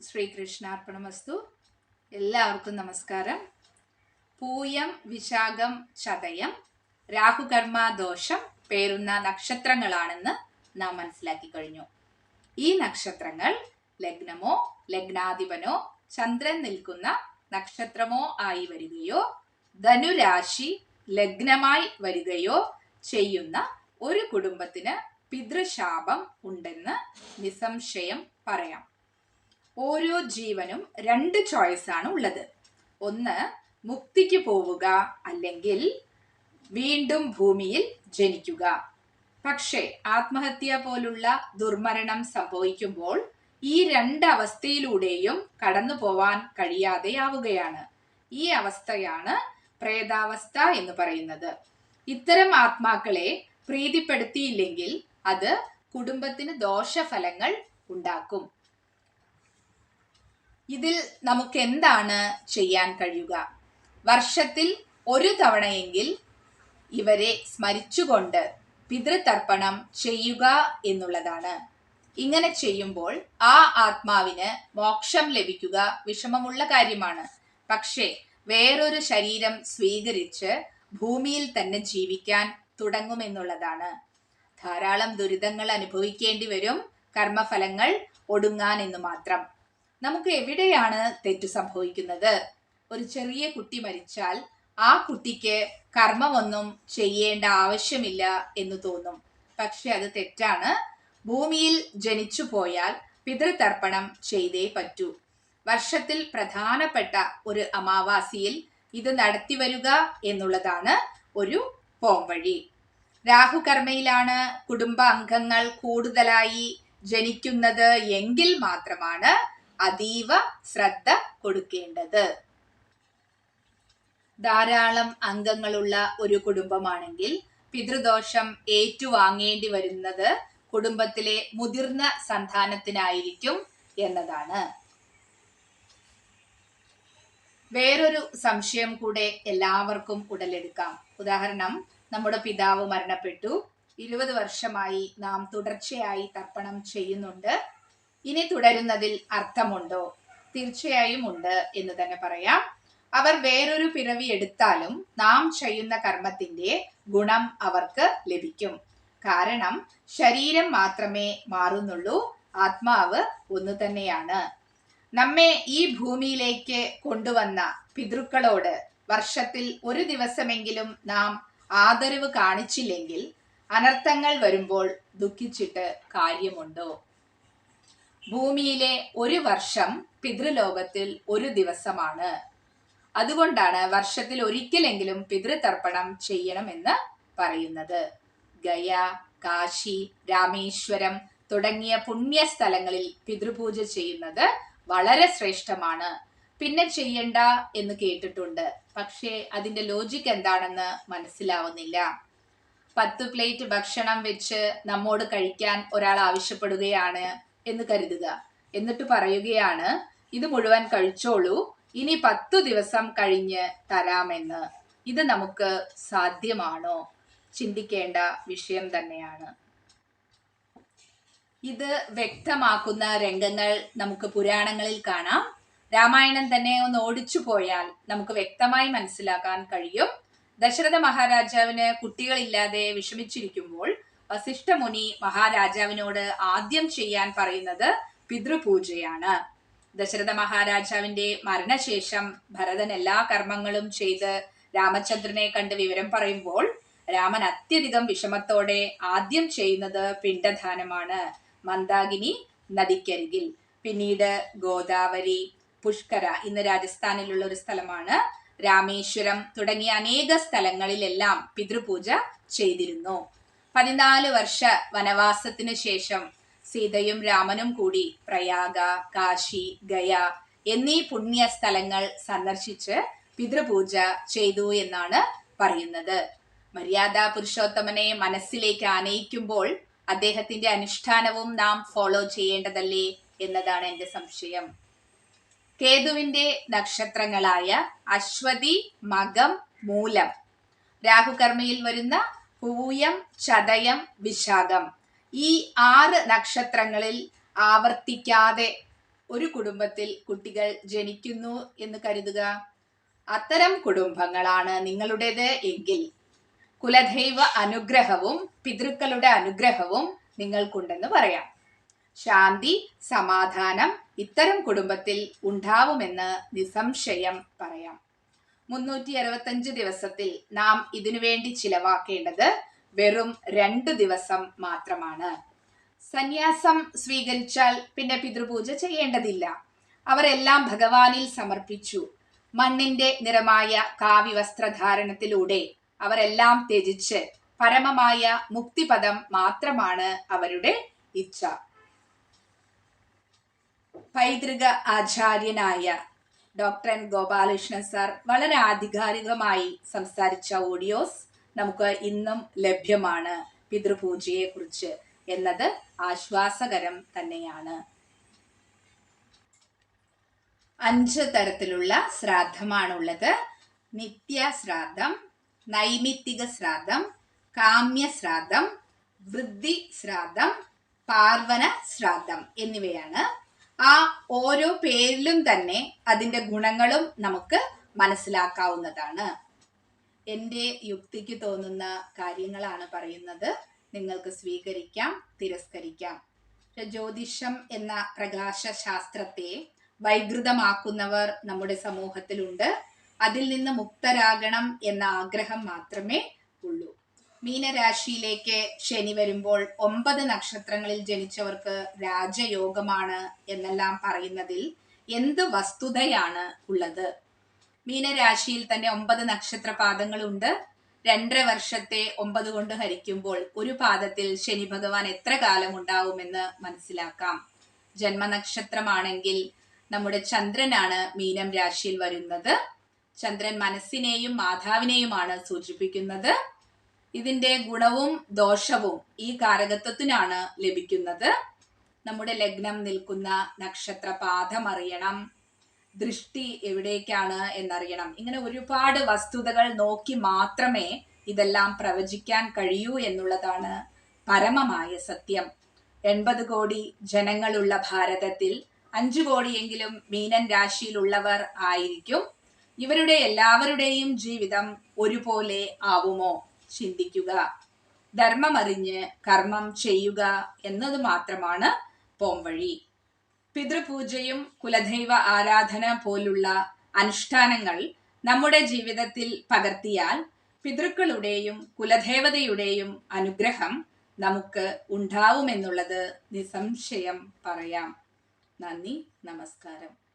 ശ്രീകൃഷ്ണാർപ്പണമസ്തു. എല്ലാവർക്കും നമസ്കാരം. പൂയം വിശാഖം ചതയം രാഹുകർമ്മ ദോഷം പേരുന്ന നക്ഷത്രങ്ങളാണെന്ന് നാം മനസ്സിലാക്കി കഴിഞ്ഞു. ഈ നക്ഷത്രങ്ങൾ ലഗ്നമോ ലഗ്നാധിപനോ ചന്ദ്രൻ നിൽക്കുന്ന നക്ഷത്രമോ ആയി വരികയോ ധനുരാശി ലഗ്നമായി വരികയോ ചെയ്യുന്ന ഒരു കുടുംബത്തിന് പിതൃശാപം ഉണ്ടെന്ന് നിസംശയം പറയാം. ഓരോ ജീവനും രണ്ട് ചോയ്സ് ആണ് ഉള്ളത്. ഒന്ന് മുക്തിക്ക് പോവുക അല്ലെങ്കിൽ വീണ്ടും ഭൂമിയിൽ ജനിക്കുക. പക്ഷേ ആത്മഹത്യ പോലുള്ള ദുർമരണം സംഭവിക്കുമ്പോൾ ഈ രണ്ട് അവസ്ഥയിലൂടെയും കടന്നു പോവാൻ കഴിയാതെയാവുകയാണ് ഈ അവസ്ഥയാണ് പ്രേതാവസ്ഥ എന്ന് പറയുന്നത്. ഇത്തരം ആത്മാക്കളെ പ്രീതിപ്പെടുത്തിയില്ലെങ്കിൽ അത് കുടുംബത്തിന് ദോഷഫലങ്ങൾ ഉണ്ടാക്കും. ഇതിൽ നമുക്ക് എന്താണ് ചെയ്യാൻ കഴിയുക? വർഷത്തിൽ ഒരു തവണയെങ്കിൽ ഇവരെ സ്മരിച്ചുകൊണ്ട് പിതൃതർപ്പണം ചെയ്യുക എന്നുള്ളതാണ്. ഇങ്ങനെ ചെയ്യുമ്പോൾ ആ ആത്മാവിന് മോക്ഷം ലഭിക്കുക വിഷമമുള്ള കാര്യമാണ്. പക്ഷേ വേറൊരു ശരീരം സ്വീകരിച്ച് ഭൂമിയിൽ തന്നെ ജീവിക്കാൻ തുടങ്ങുമെന്നുള്ളതാണ്. ധാരാളം ദുരിതങ്ങൾ അനുഭവിക്കേണ്ടി വരും. കർമ്മഫലങ്ങൾ ഒടുങ്ങാൻ എന്ന് മാത്രം. നമുക്ക് എവിടെയാണ് തെറ്റ് സംഭവിക്കുന്നത്? ഒരു ചെറിയ കുട്ടി മരിച്ചാൽ ആ കുട്ടിക്ക് കർമ്മമൊന്നും ചെയ്യേണ്ട ആവശ്യമില്ല എന്ന് തോന്നും. പക്ഷെ അത് തെറ്റാണ്. ഭൂമിയിൽ ജനിച്ചു പോയാൽ പിതൃതർപ്പണം ചെയ്തേ പറ്റൂ. വർഷത്തിൽ പ്രധാനപ്പെട്ട ഒരു അമാവാസിയിൽ ഇത് നടത്തി വരിക എന്നുള്ളതാണ് ഒരു പോംവഴി. രാഹുകർമ്മയിലാണ് കുടുംബ അംഗങ്ങൾ കൂടുതലായി ജനിക്കുന്നത് എങ്കിൽ മാത്രമാണ് അതീവ ശ്രദ്ധ കൊടുക്കേണ്ടത്. ധാരാളം അംഗങ്ങളുള്ള ഒരു കുടുംബമാണെങ്കിൽ പിതൃദോഷം ഏറ്റുവാങ്ങേണ്ടി വരുന്നത് കുടുംബത്തിലെ മുതിർന്ന സന്താനത്തിനായിരിക്കും എന്നതാണ്. വേറൊരു സംശയം കൂടെ എല്ലാവർക്കും ഉടലെടുക്കാം. ഉദാഹരണം നമ്മുടെ പിതാവ് മരണപ്പെട്ടു. ഇരുപത് വർഷമായി നാം തുടർച്ചയായി തർപ്പണം ചെയ്യുന്നുണ്ട്. ഇനി തുടരുന്നതിൽ അർത്ഥമുണ്ടോ? തീർച്ചയായും ഉണ്ട് എന്ന് തന്നെ പറയാം. അവർ വേറൊരു പിറവി എടുത്താലും നാം ചെയ്യുന്ന കർമ്മത്തിന്റെ ഗുണം അവർക്ക് ലഭിക്കും. കാരണം ശരീരം മാത്രമേ മാറുന്നുള്ളൂ ആത്മാവ് ഒന്നു തന്നെയാണ്. നമ്മെ ഈ ഭൂമിയിലേക്ക് കൊണ്ടുവന്ന പിതൃക്കളോട് വർഷത്തിൽ ഒരു ദിവസമെങ്കിലും നാം ആദരവ് കാണിച്ചില്ലെങ്കിൽ അനർത്ഥങ്ങൾ വരുമ്പോൾ ദുഃഖിച്ചിട്ട് കാര്യമുണ്ടോ? ഭൂമിയിലെ ഒരു വർഷം പിതൃലോകത്തിൽ ഒരു ദിവസമാണ്. അതുകൊണ്ടാണ് വർഷത്തിൽ ഒരിക്കലെങ്കിലും പിതൃതർപ്പണം ചെയ്യണമെന്ന് പറയുന്നത്. ഗയ കാശി രാമേശ്വരം തുടങ്ങിയ പുണ്യ സ്ഥലങ്ങളിൽ പിതൃപൂജ ചെയ്യുന്നത് വളരെ ശ്രേഷ്ഠമാണ്. പിന്നെ ചെയ്യണ്ട എന്ന് കേട്ടിട്ടുണ്ട്. പക്ഷേ അതിന്റെ ലോജിക് എന്താണെന്ന് മനസ്സിലാവുന്നില്ല. പത്ത് പ്ലേറ്റ് ഭക്ഷണം വെച്ച് നമ്മോട് കഴിക്കാൻ ഒരാൾ ആവശ്യപ്പെടുകയാണ്. എന്ന് കരുതുക. എന്നിട്ട് പറയുകയാണ് ഇത് മുഴുവൻ കഴിച്ചോളൂ ഇനി പത്തു ദിവസം കഴിഞ്ഞ് തരാമെന്ന്. ഇത് നമുക്ക് സാധ്യമാണോ? ചിന്തിക്കേണ്ട വിഷയം തന്നെയാണ്. ഇത് വ്യക്തമാക്കുന്ന രംഗങ്ങൾ നമുക്ക് പുരാണങ്ങളിൽ കാണാം. രാമായണം തന്നെ ഒന്ന് ഓടിച്ചു പോയാൽ നമുക്ക് വ്യക്തമായി മനസ്സിലാക്കാൻ കഴിയും. ദശരഥ മഹാരാജാവിന് കുട്ടികളില്ലാതെ വിഷമിച്ചിരിക്കുമ്പോൾ വസിഷ്ഠ മുനി മഹാരാജാവിനോട് ആദ്യം ചെയ്യാൻ പറയുന്നത് പിതൃപൂജയാണ്. ദശരഥ മഹാരാജാവിന്റെ മരണശേഷം ഭരതൻ എല്ലാ കർമ്മങ്ങളും ചെയ്ത് രാമചന്ദ്രനെ കണ്ട് വിവരം പറയുമ്പോൾ രാമൻ അത്യധികം വിഷമത്തോടെ ആദ്യം ചെയ്യുന്നത് പിണ്ടദാനമാണ് മന്ദാകിനി നദിക്കരികിൽ. പിന്നീട് ഗോദാവരി പുഷ്കര ഇന്ന് രാജസ്ഥാനിലുള്ള ഒരു സ്ഥലമാണ്. രാമേശ്വരം തുടങ്ങിയ അനേക സ്ഥലങ്ങളിലെല്ലാം പിതൃപൂജ ചെയ്തിരുന്നു. പതിനാല് വർഷ വനവാസത്തിന് ശേഷം സീതയും രാമനും കൂടി പ്രയാഗ കാശി ഗയ എന്നീ പുണ്യ സ്ഥലങ്ങൾ സന്ദർശിച്ച് പിതൃപൂജ ചെയ്തു എന്നാണ് പറയുന്നത്. മര്യാദ പുരുഷോത്തമനെ മനസ്സിലേക്ക് ആനയിക്കുമ്പോൾ അദ്ദേഹത്തിന്റെ അനുഷ്ഠാനവും നാം ഫോളോ ചെയ്യേണ്ടതല്ലേ എന്നതാണ് എന്റെ സംശയം. കേതുവിന്റെ നക്ഷത്രങ്ങളായ അശ്വതി മകം മൂലം രാഹുകർമ്മയിൽ വരുന്ന പൂയം ചതയം വിശാഖം. ഈ ആറ് നക്ഷത്രങ്ങളിൽ ആവർത്തിക്കാതെ ഒരു കുടുംബത്തിൽ കുട്ടികൾ ജനിക്കുന്നു എന്ന് കരുതുക. അത്തരം കുടുംബങ്ങളാണ് നിങ്ങളുടേത് എങ്കിൽ കുലദൈവ അനുഗ്രഹവും പിതൃക്കളുടെ അനുഗ്രഹവും നിങ്ങൾക്കുണ്ടെന്ന് പറയാം. ശാന്തി സമാധാനം ഇത്തരം കുടുംബത്തിൽ ഉണ്ടാവുമെന്ന് നിസംശയം പറയാം. മുന്നൂറ്റി അറുപത്തഞ്ച് ദിവസത്തിൽ നാം ഇതിനുവേണ്ടി ചിലവാക്കേണ്ടത് വെറും രണ്ട് ദിവസം മാത്രമാണ്. സന്യാസം സ്വീകരിച്ചാൽ പിന്നെ പിതൃപൂജ ചെയ്യേണ്ടതില്ല. അവരെല്ലാം ഭഗവാനിൽ സമർപ്പിച്ചു. മണ്ണിന്റെ നിറമായ കാവ്യ വസ്ത്രധാരണത്തിലൂടെ അവരെല്ലാം ത്യജിച്ച് പരമമായ മുക്തിപദം മാത്രമാണ് അവരുടെ ഇച്ഛ. പൈതൃക ആചാര്യനായ ഡോക്ടർ എൻ ഗോപാലകൃഷ്ണൻ സാർ വളരെ ആധികാരികമായി സംസാരിച്ച ഓഡിയോസ് നമുക്ക് ഇന്നും ലഭ്യമാണ്. പിതൃപൂജയെ കുറിച്ച് എന്നത് ആശ്വാസകരം തന്നെയാണ്. അഞ്ച് തരത്തിലുള്ള ശ്രാദ്ധമാണുള്ളത്. നിത്യ ശ്രാദ്ധം നൈമിത്തിക ശ്രാദ്ധം കാമ്യ ശ്രാദ്ധം വൃദ്ധി ശ്രാദ്ധം പാർവന ശ്രാദ്ധം എന്നിവയാണ് ആ ഓരോ പേരിലും തന്നെ അതിന്റെ ഗുണങ്ങളും നമുക്ക് മനസ്സിലാക്കാവുന്നതാണ്. എന്റെ യുക്തിക്ക് തോന്നുന്ന കാര്യങ്ങളാണ് പറയുന്നത്. നിങ്ങൾക്ക് സ്വീകരിക്കാം തിരസ്കരിക്കാം. ജ്യോതിഷം എന്ന പ്രകാശ ശാസ്ത്രത്തെ വൈകൃതമാക്കുന്നവർ നമ്മുടെ സമൂഹത്തിലുണ്ട്. അതിൽ നിന്ന് മുക്തരാകണം എന്ന ആഗ്രഹം മാത്രമേ ഉള്ളൂ. മീനരാശിയിലേക്ക് ശനി വരുമ്പോൾ ഒമ്പത് നക്ഷത്രങ്ങളിൽ ജനിച്ചവർക്ക് രാജയോഗമാണ് എന്നെല്ലാം പറയുന്നതിൽ എന്ത് വസ്തുതയാണ് ഉള്ളത്? മീനരാശിയിൽ തന്നെ ഒമ്പത് നക്ഷത്ര പാദങ്ങളുണ്ട് രണ്ടര വർഷത്തെ ഒമ്പത് കൊണ്ട് ഹരിക്കുമ്പോൾ ഒരു പാദത്തിൽ ശനി ഭഗവാൻ എത്ര കാലം ഉണ്ടാവുമെന്ന് മനസ്സിലാക്കാം. ജന്മനക്ഷത്രമാണെങ്കിൽ നമ്മുടെ ചന്ദ്രനാണ് മീനം രാശിയിൽ വരുന്നത്. ചന്ദ്രൻ മനസ്സിനെയും മാതാവിനെയുമാണ് സൂചിപ്പിക്കുന്നത്. ഇതിന്റെ ഗുണവും ദോഷവും ഈ കാരകത്വത്തിനാണ് ലഭിക്കുന്നത്. നമ്മുടെ ലഗ്നം നിൽക്കുന്ന നക്ഷത്ര പാദം അറിയണം. ദൃഷ്ടി എവിടേക്കാണ് എന്നറിയണം. ഇങ്ങനെ ഒരുപാട് വസ്തുതകൾ നോക്കി മാത്രമേ ഇതെല്ലാം പ്രവചിക്കാൻ കഴിയൂ എന്നുള്ളതാണ് പരമമായ സത്യം. എൺപത് കോടി ജനങ്ങളുള്ള ഭാരതത്തിൽ അഞ്ചു കോടിയെങ്കിലും മീനൻ രാശിയിലുള്ളവർ ആയിരിക്കും. ഇവരുടെ എല്ലാവരുടെയും ജീവിതം ഒരുപോലെ ആവുമോ? ചിന്തിക്കുക. ധർമ്മമറിഞ്ഞ് കർമ്മം ചെയ്യുക എന്നത് മാത്രമാണ് പോംവഴി. പിതൃപൂജയും കുലദൈവ ആരാധന പോലുള്ള അനുഷ്ഠാനങ്ങൾ നമ്മുടെ ജീവിതത്തിൽ പകർത്തിയാൽ പിതൃക്കളുടെയും കുലദേവതയുടെയും അനുഗ്രഹം നമുക്ക് ഉണ്ടാവുമെന്നുള്ളത് നിസംശയം പറയാം. നന്ദി നമസ്കാരം.